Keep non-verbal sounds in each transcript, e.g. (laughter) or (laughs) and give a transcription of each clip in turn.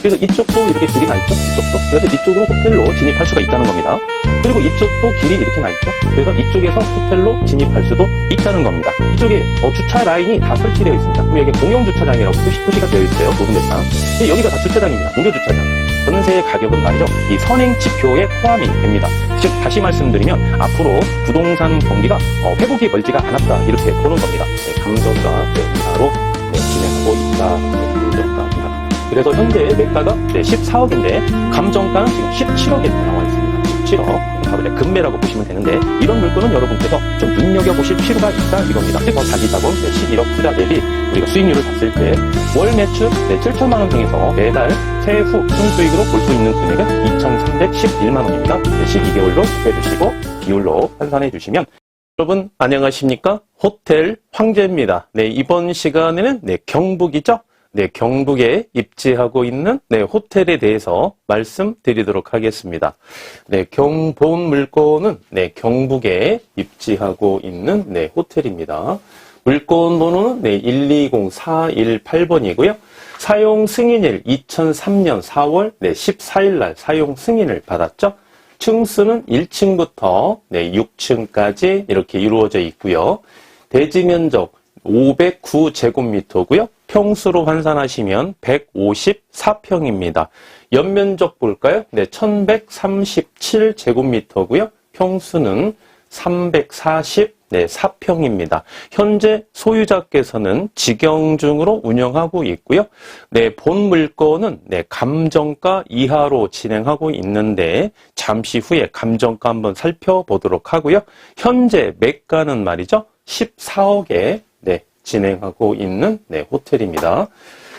그래서 이쪽도 이렇게 길이 나 있죠. 이쪽도. 그래서 이쪽으로 호텔로 진입할 수가 있다는 겁니다. 그리고 이쪽도 길이 이렇게 나 있죠. 그래서 이쪽에서 호텔로 진입할 수도 있다는 겁니다. 이쪽에 어, 주차 라인이 다 설치되어 있습니다. 그럼 여기 공영 주차장이라고 표시, 표시가 되어 있어요. 도로대상. 여기가 다 주차장입니다. 무료 주차장. 전세의 가격은 말이죠. 이 선행 지표에 포함이 됩니다. 즉 다시 말씀드리면 앞으로 부동산 경기가 어, 회복이 멀지가 않았다 이렇게 보는 겁니다. 네, 감정가 네, 이하로 네, 진행하고 있다. 네. 그래서 현재 매가가 네, 14억인데 감정가는 지금 17억에 나와 있습니다. 17억. 바로 금매라고 보시면 되는데 이런 물건은 여러분께서 좀 눈여겨보실 필요가 있다 이겁니다. 뭐 자기 자본 네, 11억 투자 대비 우리가 수익률을 봤을 때 월 매출 네, 7천만 원 중에서 매달 세후 순수익으로 볼 수 있는 금액은 2,311만 원입니다. 네, 12개월로 해주시고 비율로 환산해 주시면 여러분 안녕하십니까? 호텔 황제입니다. 네, 이번 시간에는 네, 경북이죠? 네, 경북에 입지하고 있는 네, 호텔에 대해서 말씀드리도록 하겠습니다. 네, 경본 물건은 네, 경북에 입지하고 있는 네, 호텔입니다. 물건 번호는 네, 120418번이고요. 사용 승인일 2003년 4월 네, 14일 날 사용 승인을 받았죠. 층수는 1층부터 네, 6층까지 이렇게 이루어져 있고요. 대지 면적 509제곱미터고요. 평수로 환산하시면 154평입니다. 연면적 볼까요? 네, 1137제곱미터고요. 평수는 340 네, 4평입니다. 현재 소유자께서는 직영중으로 운영하고 있고요. 네, 본 물건은 네, 감정가 이하로 진행하고 있는데 잠시 후에 감정가 한번 살펴보도록 하고요. 현재 매가는 말이죠. 14억에 네, 진행하고 있는 네, 호텔입니다.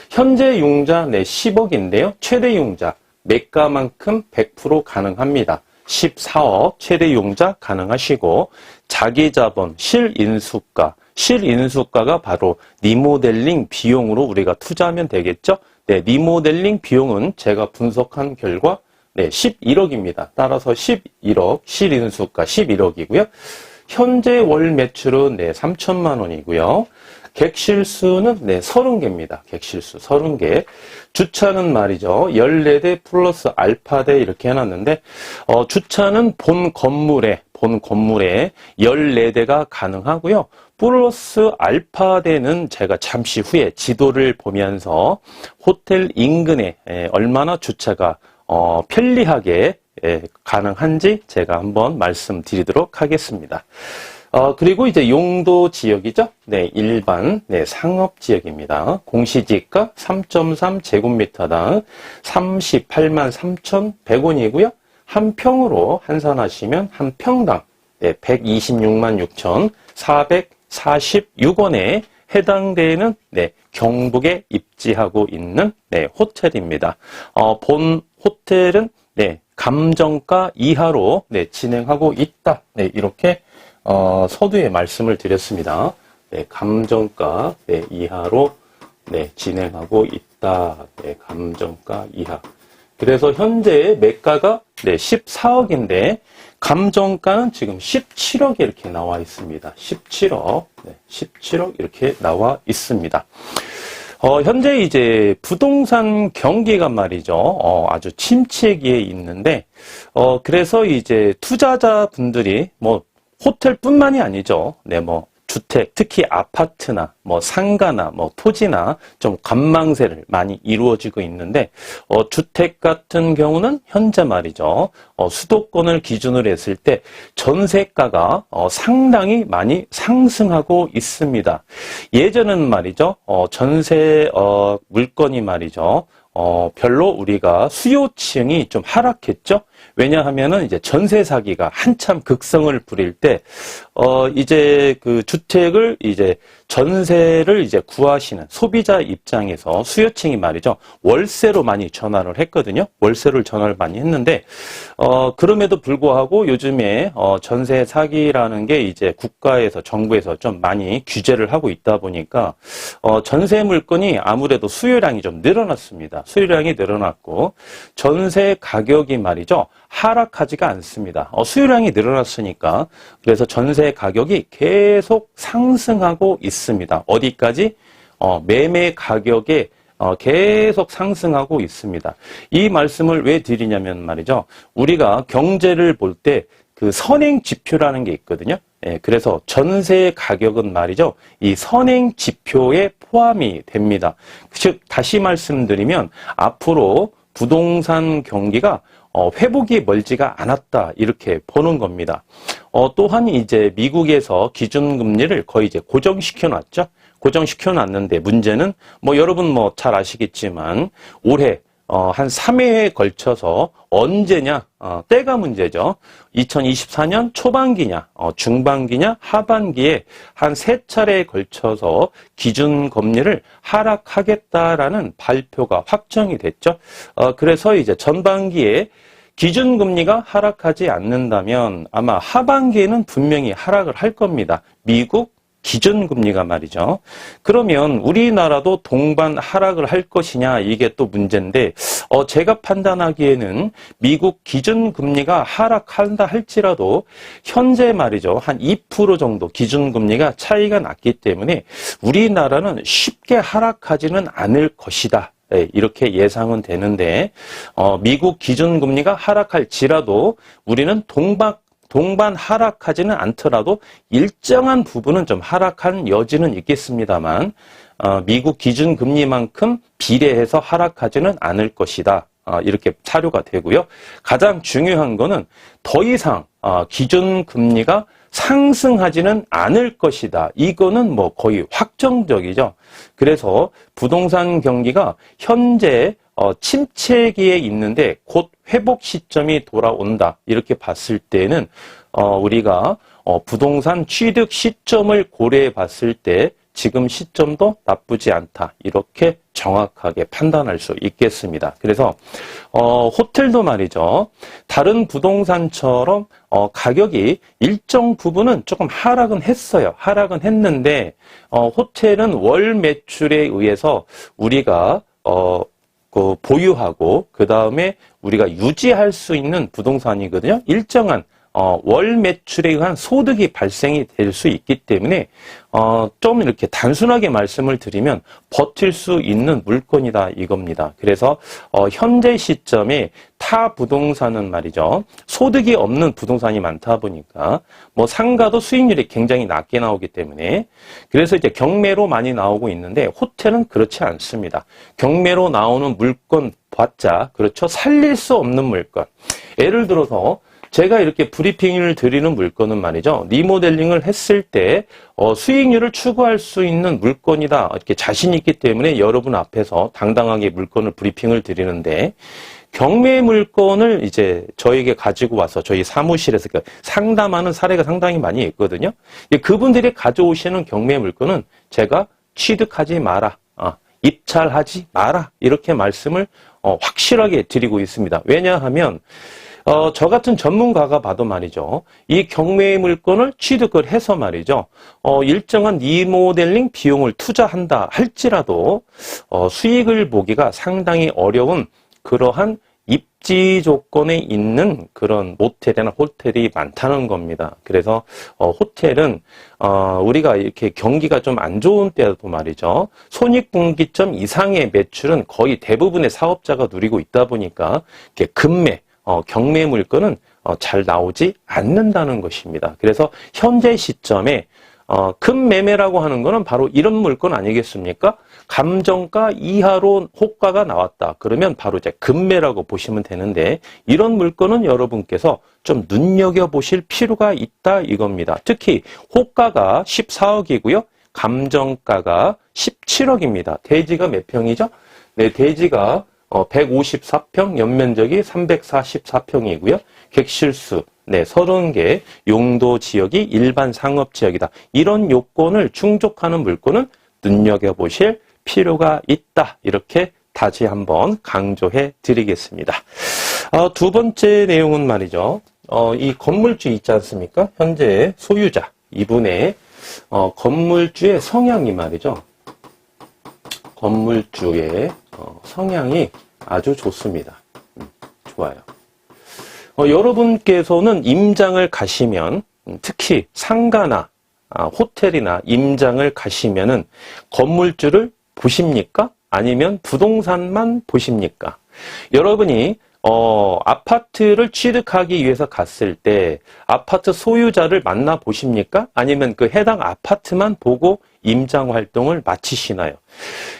현재 융자 네, 10억인데요. 최대 융자 매가만큼 100% 가능합니다. 14억 최대 융자 가능하시고 자기 자본 실인수가 실인수가가 바로 리모델링 비용으로 우리가 투자하면 되겠죠. 네, 리모델링 비용은 제가 분석한 결과 네, 11억입니다. 따라서 11억 실인수가 11억이고요. 현재 월 매출은 네, 3천만 원이고요. 객실수는 네, 30개입니다. 객실수 30개. 주차는 말이죠. 14대 플러스 알파대 이렇게 해놨는데 어, 주차는 본 건물에 본 건물에 14대가 가능하고요. 플러스 알파대는 제가 잠시 후에 지도를 보면서 호텔 인근에 에, 얼마나 주차가 어, 편리하게 에, 가능한지 제가 한번 말씀드리도록 하겠습니다. 어, 그리고 이제 용도 지역이죠. 네, 일반, 네, 상업 지역입니다. 공시지가 3.3 제곱미터당 38만 3,100원이고요. 한 평으로 환산하시면 한 평당 네, 126만 6,446원에 해당되는 네, 경북에 입지하고 있는 네, 호텔입니다. 어, 본 호텔은 네, 감정가 이하로 네, 진행하고 있다. 네, 이렇게 어, 서두에 말씀을 드렸습니다. 네, 감정가 네, 이하로 네, 진행하고 있다. 네, 감정가 이하. 그래서 현재 매가가 네, 14억인데 감정가는 지금 17억에 이렇게 나와 있습니다. 17억, 네, 17억 이렇게 나와 있습니다. 어, 현재 이제 부동산 경기가 말이죠. 어, 아주 침체기에 있는데, 어, 그래서 이제 투자자분들이 뭐 호텔뿐만이 아니죠. 네, 뭐 주택, 특히 아파트나 뭐 상가나 뭐 토지나 좀 관망세를 많이 이루어지고 있는데 어, 주택 같은 경우는 현재 말이죠. 어, 수도권을 기준으로 했을 때 전세가가 어, 상당히 많이 상승하고 있습니다. 예전에는 말이죠. 어, 전세 어, 물건이 말이죠. 어, 별로 우리가 수요층이 좀 하락했죠. 왜냐하면은 이제 전세 사기가 한참 극성을 부릴 때, 어, 이제 그 주택을 이제 전세를 이제 구하시는 소비자 입장에서 수요층이 말이죠. 월세로 많이 전화를 했거든요. 월세를 전화를 많이 했는데, 어, 그럼에도 불구하고 요즘에, 어, 전세 사기라는 게 이제 국가에서 정부에서 좀 많이 규제를 하고 있다 보니까, 어, 전세 물건이 아무래도 수요량이 좀 늘어났습니다. 수요량이 늘어났고, 전세 가격이 말이죠. 하락하지가 않습니다. 어, 수요량이 늘어났으니까 그래서 전세 가격이 계속 상승하고 있습니다. 어디까지? 어, 매매 가격의 어, 계속 상승하고 있습니다. 이 말씀을 왜 드리냐면 말이죠. 우리가 경제를 볼 때 그 선행 지표라는 게 있거든요. 예, 그래서 전세 가격은 말이죠. 이 선행 지표에 포함이 됩니다. 즉, 다시 말씀드리면 앞으로 부동산 경기가 어, 회복이 멀지가 않았다 이렇게 보는 겁니다. 어, 또한 이제 미국에서 기준금리를 거의 이제 고정시켜 놨죠. 고정시켜 놨는데 문제는 뭐 여러분 뭐 잘 아시겠지만 올해 어, 한 3회에 걸쳐서 언제냐, 어, 때가 문제죠. 2024년 초반기냐, 어, 중반기냐, 하반기에 한 세 차례에 걸쳐서 기준 금리를 하락하겠다라는 발표가 확정이 됐죠. 어, 그래서 이제 전반기에 기준금리가 하락하지 않는다면 아마 하반기에는 분명히 하락을 할 겁니다. 미국 기준 금리가 말이죠. 그러면 우리나라도 동반 하락을 할 것이냐 이게 또 문제인데 어, 제가 판단하기에는 미국 기준 금리가 하락한다 할지라도 현재 말이죠 한 2% 정도 기준 금리가 차이가 났기 때문에 우리나라는 쉽게 하락하지는 않을 것이다. 예, 이렇게 예상은 되는데 어, 미국 기준금리가 하락할지라도 우리는 동반 동반 하락하지는 않더라도 일정한 부분은 좀 하락한 여지는 있겠습니다만 어, 미국 기준 금리만큼 비례해서 하락하지는 않을 것이다. 어, 이렇게 사료가 되고요. 가장 중요한 거는 더 이상 어, 기준 금리가 상승하지는 않을 것이다. 이거는 뭐 거의 확정적이죠. 그래서 부동산 경기가 현재 어, 침체기에 있는데 곧 회복 시점이 돌아온다. 이렇게 봤을 때는 어, 우리가 어, 부동산 취득 시점을 고려해 봤을 때 지금 시점도 나쁘지 않다. 이렇게 정확하게 판단할 수 있겠습니다. 그래서 어, 호텔도 말이죠. 다른 부동산처럼 어, 가격이 일정 부분은 조금 하락은 했어요. 하락은 했는데 어, 호텔은 월 매출에 의해서 우리가 어, 그 보유하고 그 다음에 우리가 유지할 수 있는 부동산이거든요. 일정한 어, 월 매출에 의한 소득이 발생이 될 수 있기 때문에 어, 좀 이렇게 단순하게 말씀을 드리면 버틸 수 있는 물건이다 이겁니다. 그래서 어, 현재 시점에 타 부동산은 말이죠. 소득이 없는 부동산이 많다 보니까 뭐 상가도 수익률이 굉장히 낮게 나오기 때문에 그래서 이제 경매로 많이 나오고 있는데 호텔은 그렇지 않습니다. 경매로 나오는 물건 봤자 그렇죠. 살릴 수 없는 물건. 예를 들어서 제가 이렇게 브리핑을 드리는 물건은 말이죠. 리모델링을 했을 때 어, 수익률을 추구할 수 있는 물건이다. 이렇게 자신 있기 때문에 여러분 앞에서 당당하게 물건을 브리핑을 드리는데 경매 물건을 이제 저에게 가지고 와서 저희 사무실에서 그 상담하는 사례가 상당히 많이 있거든요. 그분들이 가져오시는 경매 물건은 제가 취득하지 마라. 아, 입찰하지 마라. 이렇게 말씀을 어, 확실하게 드리고 있습니다. 왜냐하면 어, 저 같은 전문가가 봐도 말이죠. 이 경매 물건을 취득을 해서 말이죠. 어, 일정한 리모델링 비용을 투자한다 할지라도 어, 수익을 보기가 상당히 어려운 그러한 입지 조건에 있는 그런 모텔이나 호텔이 많다는 겁니다. 그래서 어, 호텔은 어, 우리가 이렇게 경기가 좀 안 좋은 때도 말이죠. 손익분기점 이상의 매출은 거의 대부분의 사업자가 누리고 있다 보니까 이렇게 금매 어, 경매 물건은 어, 잘 나오지 않는다는 것입니다. 그래서 현재 시점에 어, 금 매매라고 하는 것은 바로 이런 물건 아니겠습니까? 감정가 이하로 호가가 나왔다. 그러면 바로 이제 금매라고 보시면 되는데 이런 물건은 여러분께서 좀 눈여겨보실 필요가 있다 이겁니다. 특히 호가가 14억이고요. 감정가가 17억입니다. 대지가 몇 평이죠? 네, 대지가 어, 154평, 연면적이 344평이고요. 객실수, 네, 30개, 용도 지역이 일반 상업 지역이다. 이런 요건을 충족하는 물건은 눈여겨보실 필요가 있다. 이렇게 다시 한번 강조해 드리겠습니다. 어, 두 번째 내용은 말이죠. 어, 이 건물주 있지 않습니까? 현재 소유자, 이분의 어, 건물주의 성향이 말이죠. 건물주의 어, 성향이 아주 좋습니다. 음, 좋아요. 어, 여러분께서는 임장을 가시면 음, 특히 상가나 아, 호텔이나 임장을 가시면은 건물주를 보십니까? 아니면 부동산만 보십니까? 여러분이 어, 아파트를 취득하기 위해서 갔을 때 아파트 소유자를 만나 보십니까? 아니면 그 해당 아파트만 보고 임장 활동을 마치시나요?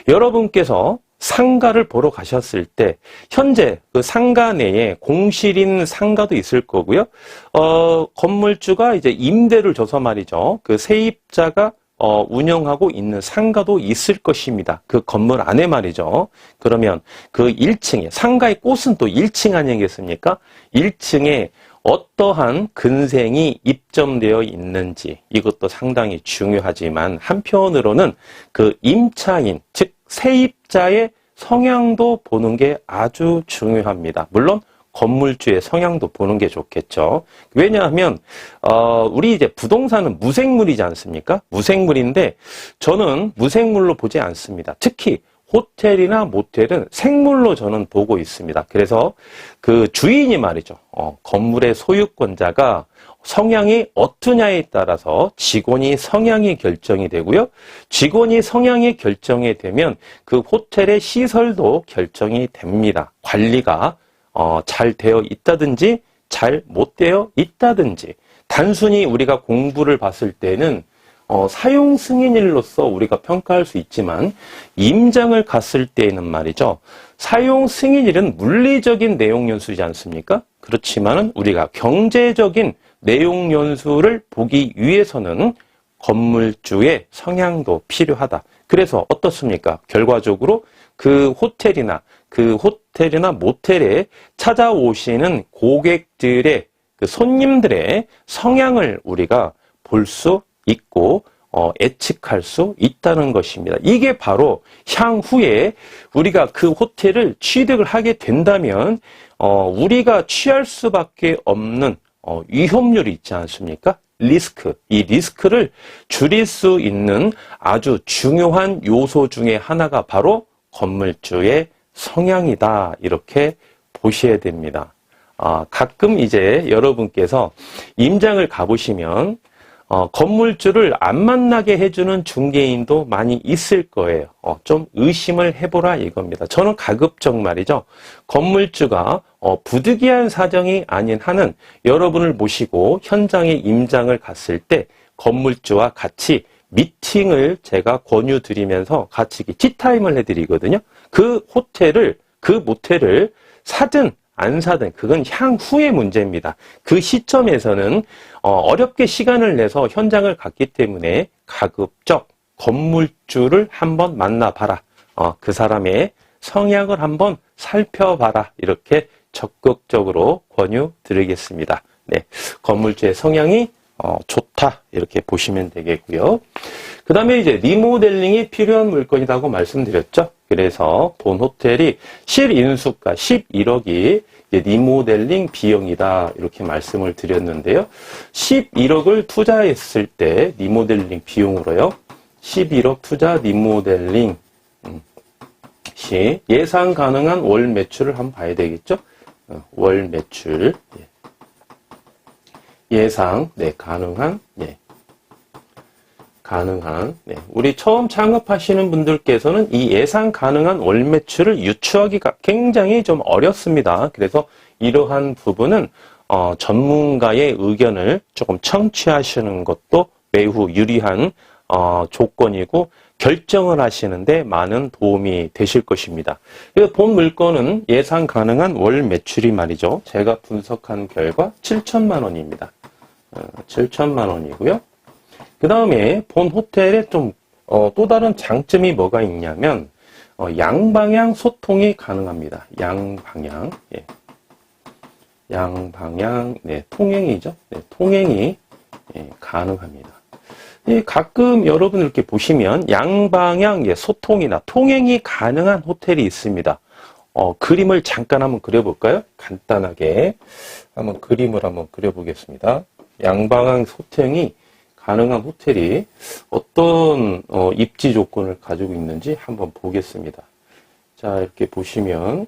여러분께서 상가를 보러 가셨을 때 현재 그 상가 내에 공실인 상가도 있을 거고요. 어, 건물주가 이제 임대를 줘서 말이죠. 그 세입자가 어, 운영하고 있는 상가도 있을 것입니다. 그 건물 안에 말이죠. 그러면 그 1층에, 상가의 꽃은 또 1층 아니겠습니까? 1층에 어떠한 근생이 입점되어 있는지 이것도 상당히 중요하지만 한편으로는 그 임차인, 즉 세입자의 성향도 보는 게 아주 중요합니다. 물론 건물주의 성향도 보는 게 좋겠죠. 왜냐하면 어, 우리 이제 부동산은 무생물이지 않습니까? 무생물인데 저는 무생물로 보지 않습니다. 특히 호텔이나 모텔은 생물로 저는 보고 있습니다. 그래서 그 주인이 말이죠. 어, 건물의 소유권자가 성향이 어떠냐에 따라서 직원이 성향이 결정이 되고요. 직원이 성향이 결정이 되면 그 호텔의 시설도 결정이 됩니다. 관리가 어, 잘 되어 있다든지 잘 못 되어 있다든지 단순히 우리가 공부를 봤을 때는 어, 사용 승인일로서 우리가 평가할 수 있지만 임장을 갔을 때에는 말이죠. 사용 승인일은 물리적인 내용 연수지 않습니까? 그렇지만은 우리가 경제적인 내용 연수를 보기 위해서는 건물주의 성향도 필요하다. 그래서 어떻습니까? 결과적으로 그 호텔이나 그 호텔이나 모텔에 찾아오시는 고객들의 그 손님들의 성향을 우리가 볼 수 있고 어, 예측할 수 있다는 것입니다. 이게 바로 향후에 우리가 그 호텔을 취득을 하게 된다면 어, 우리가 취할 수밖에 없는 어, 위험률이 있지 않습니까? 리스크, 이 리스크를 줄일 수 있는 아주 중요한 요소 중에 하나가 바로 건물주의 성향이다. 이렇게 보셔야 됩니다. 아, 가끔 이제 여러분께서 임장을 가보시면 어, 건물주를 안 만나게 해주는 중개인도 많이 있을 거예요. 어, 좀 의심을 해보라 이겁니다. 저는 가급적 말이죠. 건물주가 어, 부득이한 사정이 아닌 한은 여러분을 모시고 현장에 임장을 갔을 때 건물주와 같이 미팅을 제가 권유드리면서 같이 티타임을 해드리거든요. 그 호텔을, 그 모텔을 사든 안 사든 그건 향후의 문제입니다. 그 시점에서는 어, 렵게 시간을 내서 현장을 갔기 때문에 가급적 건물주를 한번 만나봐라. 어, 그 사람의 성향을 한번 살펴봐라. 이렇게 적극적으로 권유 드리겠습니다. 네, 건물주의 성향이 어, 좋다. 이렇게 보시면 되겠고요. 그 다음에 이제 리모델링이 필요한 물건이라고 말씀드렸죠. 그래서 본 호텔이 실인수가 11억이 리모델링 비용이다 이렇게 말씀을 드렸는데요. 11억을 투자했을 때 리모델링 비용으로요. 11억 투자 리모델링 음, 시 예상 가능한 월 매출을 한번 봐야 되겠죠. 어, 월 매출 예. 상 네, 가능한 예. 가능한 네. 우리 처음 창업하시는 분들께서는 이 예상 가능한 월 매출을 유추하기가 굉장히 좀 어렵습니다. 그래서 이러한 부분은 어, 전문가의 의견을 조금 청취하시는 것도 매우 유리한 어, 조건이고 결정을 하시는데 많은 도움이 되실 것입니다. 그래서 본 물건은 예상 가능한 월 매출이 말이죠. 제가 분석한 결과 7천만 원입니다. 어, 7천만 원이고요. 그 다음에 본 호텔에 좀, 어, 또 다른 장점이 뭐가 있냐면, 어, 양방향 소통이 가능합니다. 양방향. 예. 양방향, 네, 통행이죠. 네, 통행이 예, 가능합니다. 예, 가끔 여러분 이렇게 보시면 양방향 예, 소통이나 통행이 가능한 호텔이 있습니다. 어, 그림을 잠깐 한번 그려볼까요? 간단하게 한번 그림을 한번 그려보겠습니다. 양방향 소통이 가능한 호텔이 어떤 어, 입지 조건을 가지고 있는지 한번 보겠습니다. 자, 이렇게 보시면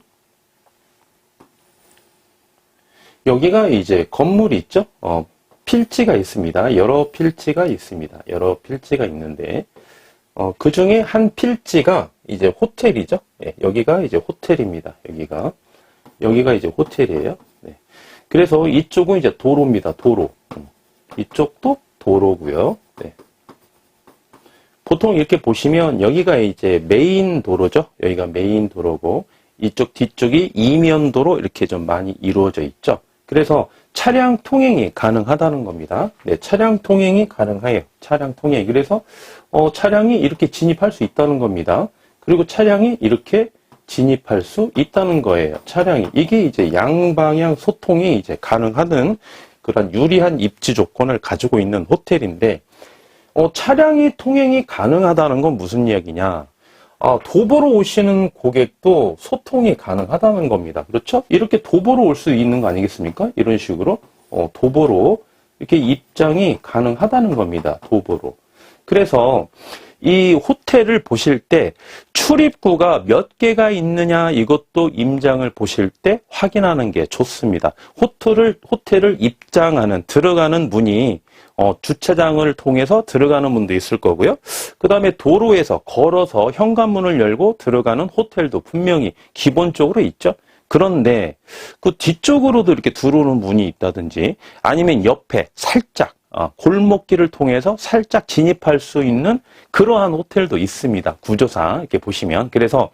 여기가 이제 건물이 있죠? 어, 필지가 있습니다. 여러 필지가 있습니다. 여러 필지가 있는데 어, 그 중에 한 필지가 이제 호텔이죠. 예, 여기가 이제 호텔입니다. 여기가. 여기가 이제 호텔이에요. 네. 그래서 이쪽은 이제 도로입니다. 도로. 음. 이쪽도 도로고요. 네. 보통 이렇게 보시면 여기가 이제 메인 도로죠. 여기가 메인 도로고 이쪽 뒤쪽이 이면 도로 이렇게 좀 많이 이루어져 있죠. 그래서 차량 통행이 가능하다는 겁니다. 네, 차량 통행이 가능해요. 차량 통행. 그래서 어, 차량이 이렇게 진입할 수 있다는 겁니다. 그리고 차량이 이렇게 진입할 수 있다는 거예요. 차량이 이게 이제 양방향 소통이 이제 가능하는 그런 유리한 입지 조건을 가지고 있는 호텔인데 어, 차량이 통행이 가능하다는 건 무슨 이야기냐? 아, 도보로 오시는 고객도 소통이 가능하다는 겁니다. 그렇죠? 이렇게 도보로 올 수 있는 거 아니겠습니까? 이런 식으로 어, 도보로 이렇게 입장이 가능하다는 겁니다. 도보로. 그래서 이 호텔을 보실 때 출입구가 몇 개가 있느냐 이것도 임장을 보실 때 확인하는 게 좋습니다. 호텔을 호텔을 입장하는 들어가는 문이 어, 주차장을 통해서 들어가는 문도 있을 거고요. 그 다음에 도로에서 걸어서 현관문을 열고 들어가는 호텔도 분명히 기본적으로 있죠. 그런데 그 뒤쪽으로도 이렇게 들어오는 문이 있다든지 아니면 옆에 살짝 어, 골목길을 통해서 살짝 진입할 수 있는 그러한 호텔도 있습니다. 구조상 이렇게 보시면. 그래서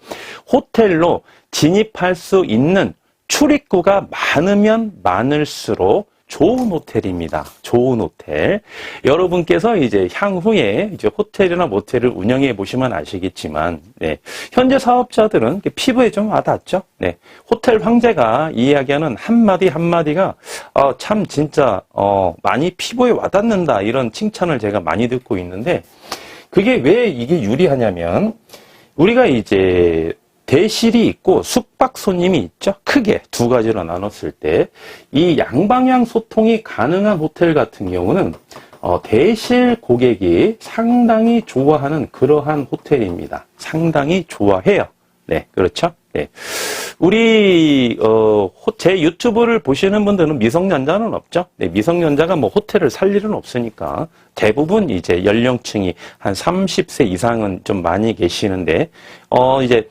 호텔로 진입할 수 있는 출입구가 많으면 많을수록 좋은 호텔입니다. 좋은 호텔. 여러분께서 이제 향후에 이제 호텔이나 모텔을 운영해 보시면 아시겠지만, 네. 현재 사업자들은 피부에 좀 와닿죠? 네. 호텔 황제가 이야기하는 한마디 한마디가, 어, 참 진짜, 어, 많이 피부에 와닿는다. 이런 칭찬을 제가 많이 듣고 있는데, 그게 왜 이게 유리하냐면, 우리가 이제 대실이 있고 숙박 손님이 있죠. 크게 두 가지로 나눴을 때 이 양방향 소통이 가능한 호텔 같은 경우는 어, 대실 고객이 상당히 좋아하는 그러한 호텔입니다. 상당히 좋아해요. 네, 그렇죠. 네. 우리 어, 호- 제 유튜브를 보시는 분들은 미성년자는 없죠. 네, 미성년자가 뭐 호텔을 살 일은 없으니까 대부분 이제 연령층이 한 30세 이상은 좀 많이 계시는데 어 이제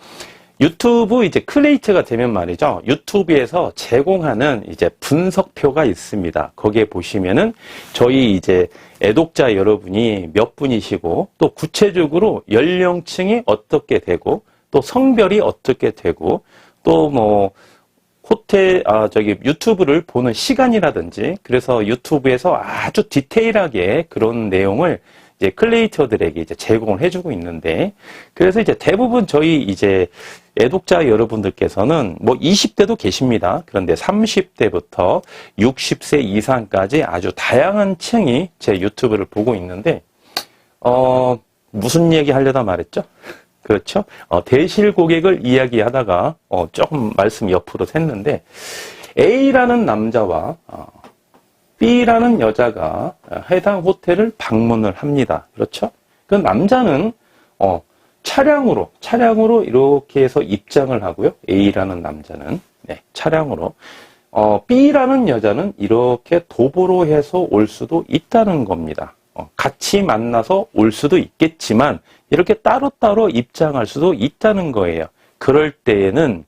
유튜브 이제 클레이트가 되면 말이죠. 유튜브에서 제공하는 이제 분석표가 있습니다. 거기에 보시면은 저희 이제 애독자 여러분이 몇 분이시고 또 구체적으로 연령층이 어떻게 되고 또 성별이 어떻게 되고 또뭐 호텔 아 저기 유튜브를 보는 시간이라든지 그래서 유튜브에서 아주 디테일하게 그런 내용을 이제 클리에이터들에게 이제 제공을 해주고 있는데 그래서 이제 대부분 저희 이제 애독자 여러분들께서는 뭐 20대도 계십니다. 그런데 30대부터 60세 이상까지 아주 다양한 층이 제 유튜브를 보고 있는데 어 무슨 얘기 하려다 말했죠? (laughs) 그렇죠? 어, 대실 고객을 이야기하다가 어, 조금 말씀 옆으로 샜는데 A라는 남자와 어, B라는 여자가 해당 호텔을 방문을 합니다. 그렇죠? 그 남자는 어, 차량으로 차량으로 이렇게 해서 입장을 하고요. A라는 남자는 네, 차량으로 어, B라는 여자는 이렇게 도보로 해서 올 수도 있다는 겁니다. 어, 같이 만나서 올 수도 있겠지만 이렇게 따로따로 입장할 수도 있다는 거예요. 그럴 때에는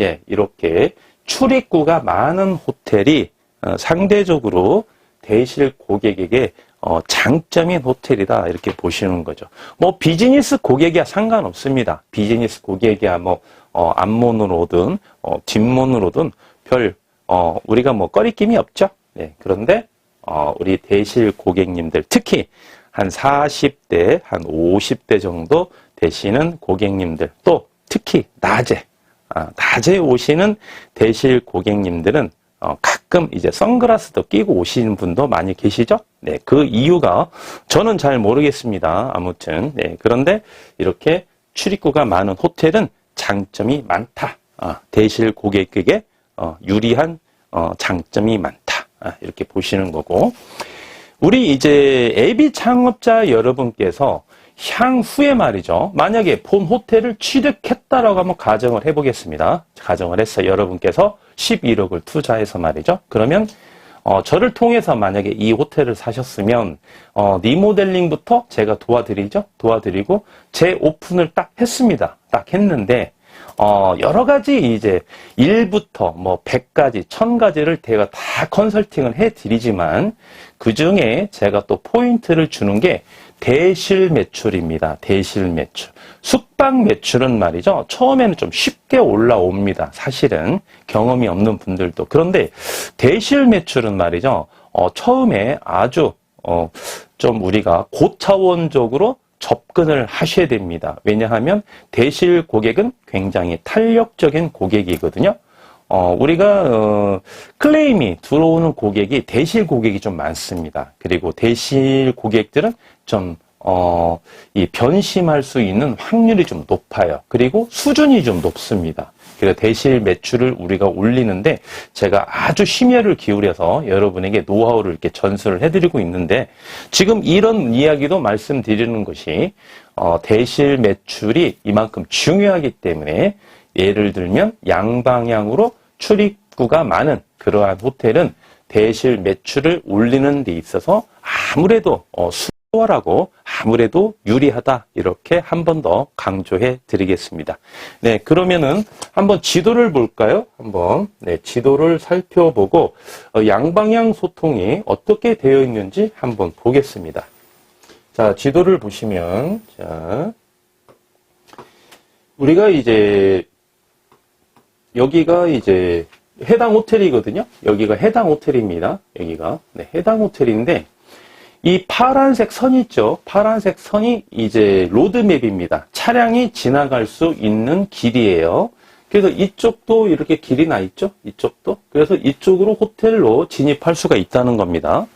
예, 이렇게 출입구가 많은 호텔이 어, 상대적으로 대실 고객에게 어, 장점인 호텔이다 이렇게 보시는 거죠. 뭐 비즈니스 고객이야 상관없습니다. 비즈니스 고객이야 뭐 어, 앞문으로 오든 어, 뒷문으로 든별 어, 우리가 뭐 꺼리낌이 없죠. 네, 그런데 어, 우리 대실 고객님들 특히 한 40대, 한 50대 정도 되시는 고객님들 또 특히 낮에 아, 낮에 오시는 대실 고객님들은 어, 가끔 이제 선글라스도 끼고 오시는 분도 많이 계시죠? 네, 그 이유가 저는 잘 모르겠습니다. 아무튼 네, 그런데 이렇게 출입구가 많은 호텔은 장점이 많다. 아, 대실 고객에게 어, 유리한 어, 장점이 많다. 아, 이렇게 보시는 거고 우리 이제 애비 창업자 여러분께서 향후에 말이죠. 만약에 본 호텔을 취득했다라고 한번 가정을 해보겠습니다. 가정을 해서 여러분께서 11억을 투자해서 말이죠. 그러면 어, 저를 통해서 만약에 이 호텔을 사셨으면 어, 리모델링부터 제가 도와드리죠. 도와드리고 제 오픈을 딱 했습니다. 딱 했는데 어, 여러 가지 이제 1부터 뭐 100가지, 1000가지를 제가 다 컨설팅을 해 드리지만 그 중에 제가 또 포인트를 주는 게 대실 매출입니다. 대실 매출. 숙박 매출은 말이죠. 처음에는 좀 쉽게 올라옵니다. 사실은 경험이 없는 분들도. 그런데 대실 매출은 말이죠. 어, 처음에 아주 어, 좀 우리가 고차원적으로 접근을 하셔야 됩니다. 왜냐하면 대실 고객은 굉장히 탄력적인 고객이거든요. 어, 우리가, 어, 클레임이 들어오는 고객이 대실 고객이 좀 많습니다. 그리고 대실 고객들은 좀, 어, 이 변심할 수 있는 확률이 좀 높아요. 그리고 수준이 좀 높습니다. 그래서 대실 매출을 우리가 올리는데 제가 아주 심혈을 기울여서 여러분에게 노하우를 이렇게 전수를 해드리고 있는데 지금 이런 이야기도 말씀드리는 것이 어, 대실 매출이 이만큼 중요하기 때문에 예를 들면 양방향으로 출입구가 많은 그러한 호텔은 대실 매출을 올리는 데 있어서 아무래도 어, 수 월하고 아무래도 유리하다 이렇게 한 번 더 강조해 드리겠습니다. 네, 그러면은 한번 지도를 볼까요? 한번 네, 지도를 살펴보고 어, 양방향 소통이 어떻게 되어 있는지 한번 보겠습니다. 자, 지도를 보시면 자 우리가 이제 여기가 이제 해당 호텔이거든요. 여기가 해당 호텔입니다. 여기가 네, 해당 호텔인데 이 파란색 선 있죠. 파란색 선이 이제 로드맵입니다. 차량이 지나갈 수 있는 길이에요. 그래서 이쪽도 이렇게 길이 나 있죠. 이쪽도. 그래서 이쪽으로 호텔로 진입할 수가 있다는 겁니다.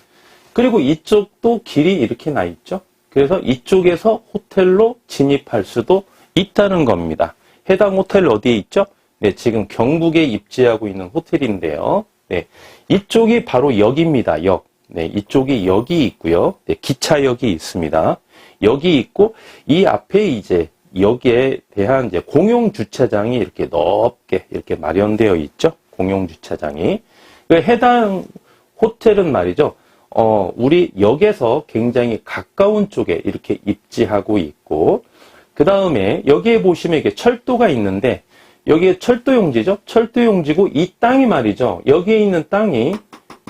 그리고 이쪽도 길이 이렇게 나 있죠. 그래서 이쪽에서 호텔로 진입할 수도 있다는 겁니다. 해당 호텔 어디에 있죠? 네, 지금 경북에 입지하고 있는 호텔인데요. 네, 이쪽이 바로 역입니다. 역. 네, 이쪽이 역이 있고요. 네, 기차역이 있습니다. 역이 있고 이 앞에 이제 여기에 대한 이제 공용 주차장이 이렇게 넓게 이렇게 마련되어 있죠. 공용 주차장이. 그 해당 호텔은 말이죠. 어, 우리 역에서 굉장히 가까운 쪽에 이렇게 입지하고 있고, 그 다음에 여기에 보시면 이게 철도가 있는데, 여기에 철도 용지죠? 철도 용지고, 이 땅이 말이죠. 여기에 있는 땅이,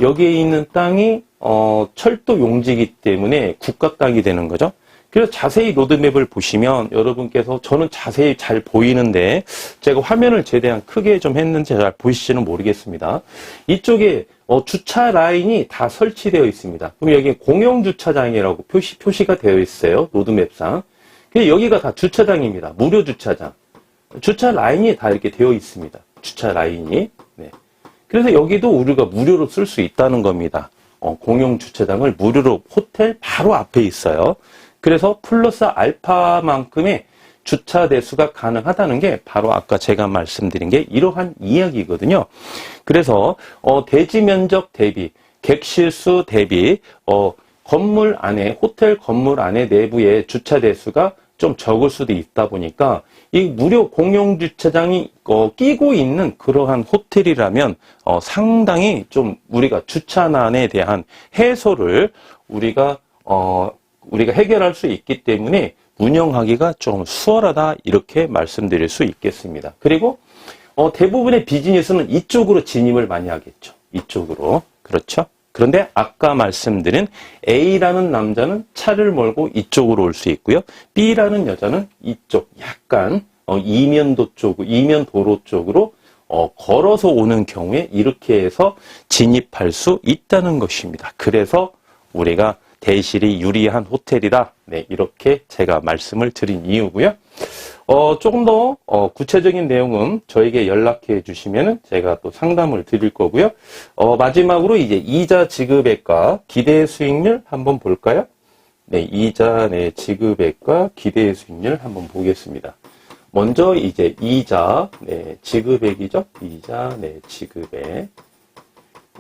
여기에 있는 땅이, 어, 철도 용지이기 때문에 국가 땅이 되는 거죠. 그래서 자세히 로드맵을 보시면 여러분께서 저는 자세히 잘 보이는데 제가 화면을 최대한 크게 좀 했는지 잘 보이시지는 모르겠습니다. 이쪽에 어, 주차 라인이 다 설치되어 있습니다. 그럼 여기 공영 주차장이라고 표시 표시가 되어 있어요. 로드맵상. 근데 여기가 다 주차장입니다. 무료 주차장. 주차 라인이 다 이렇게 되어 있습니다. 주차 라인이. 네. 그래서 여기도 우리가 무료로 쓸 수 있다는 겁니다. 어, 공용 주차장을 무료로 호텔 바로 앞에 있어요. 그래서 플러스 알파만큼의 주차 대수가 가능하다는 게 바로 아까 제가 말씀드린 게 이러한 이야기거든요. 그래서 어, 대지 면적 대비, 객실 수 대비 어, 건물 안에 호텔 건물 안에 내부의 주차 대수가 좀 적을 수도 있다 보니까 이 무료 공용 주차장이 어, 끼고 있는 그러한 호텔이라면 어, 상당히 좀 우리가 주차난에 대한 해소를 우리가 어, 우리가 해결할 수 있기 때문에 운영하기가 좀 수월하다 이렇게 말씀드릴 수 있겠습니다. 그리고 어, 대부분의 비즈니스는 이쪽으로 진입을 많이 하겠죠. 이쪽으로 그렇죠. 그런데 아까 말씀드린 A라는 남자는 차를 몰고 이쪽으로 올 수 있고요. B라는 여자는 이쪽 약간 어, 이면도 쪽, 이면 도로 쪽으로 어, 걸어서 오는 경우에 이렇게 해서 진입할 수 있다는 것입니다. 그래서 우리가 대실이 유리한 호텔이다. 네, 이렇게 제가 말씀을 드린 이유고요. 어, 조금 더 어, 구체적인 내용은 저에게 연락해 주시면 제가 또 상담을 드릴 거고요. 어, 마지막으로 이제 이자 지급액과 기대 수익률 한번 볼까요? 네, 이자 내 지급액과 기대 수익률 한번 보겠습니다. 먼저 이제 이자 네, 지급액이죠. 이자 내 지급액.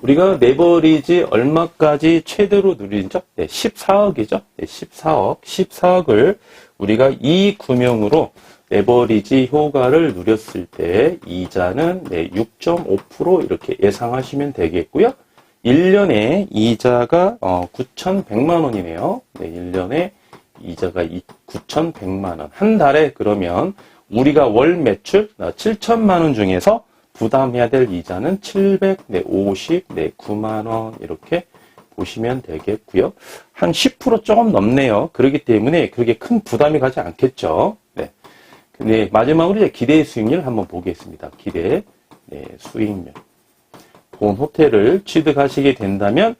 우리가 레버리지 얼마까지 최대로 누리죠? 네, 14억이죠. 네, 14억. 14억을 우리가 이 구명으로 레버리지 효과를 누렸을 때 이자는 네, 6.5% 이렇게 예상하시면 되겠고요. 1년에 이자가 어, 9,100만 원이네요. 네, 1년에 이자가 9,100만 원. 한 달에 그러면 우리가 월 매출 7천만 원 중에서 부담해야 될 이자는 759만 원 이렇게 보시면 되겠고요. 한 10% 조금 넘네요. 그렇기 때문에 그렇게 큰 부담이 가지 않겠죠. 네. 마지막으로 이제 기대 수익률 한번 보겠습니다. 기대 네, 수익률. 본 호텔을 취득하시게 된다면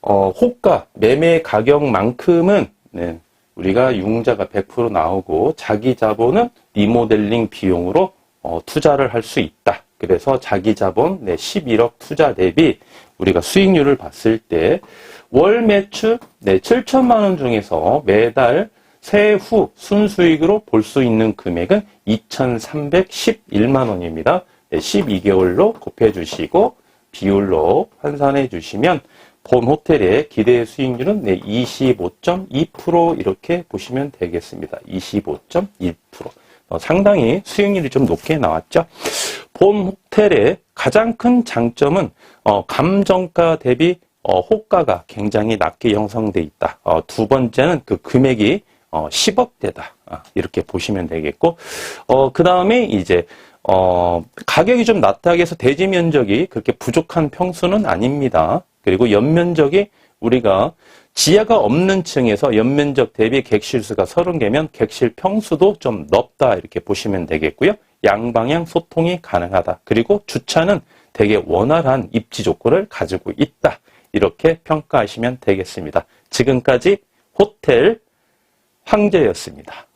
어, 호가 매매 가격만큼은 네, 우리가 융자가 100% 나오고 자기 자본은 리모델링 비용으로 어, 투자를 할 수 있다. 그래서 자기 자본 네, 11억 투자 대비 우리가 수익률을 봤을 때 월 매출 네, 7천만 원 중에서 매달 세후 순수익으로 볼 수 있는 금액은 2,311만 원입니다. 네, 12개월로 곱해 주시고 비율로 환산해 주시면 본 호텔의 기대 수익률은 네, 25.2% 이렇게 보시면 되겠습니다. 25.1%. 어, 상당히 수익률이 좀 높게 나왔죠. 본 호텔의 가장 큰 장점은 어, 감정가 대비 어, 호가가 굉장히 낮게 형성돼 있다. 어, 두 번째는 그 금액이 어, 10억대다. 아, 이렇게 보시면 되겠고, 어, 그 다음에 이제, 어, 가격이 좀 낮다고 해서 대지 면적이 그렇게 부족한 평수는 아닙니다. 그리고 연면적이 우리가 지하가 없는 층에서 연면적 대비 객실수가 30개면 객실 평수도 좀 넓다 이렇게 보시면 되겠고요. 양방향 소통이 가능하다. 그리고 주차는 되게 원활한 입지 조건을 가지고 있다. 이렇게 평가하시면 되겠습니다. 지금까지 호텔 황제였습니다.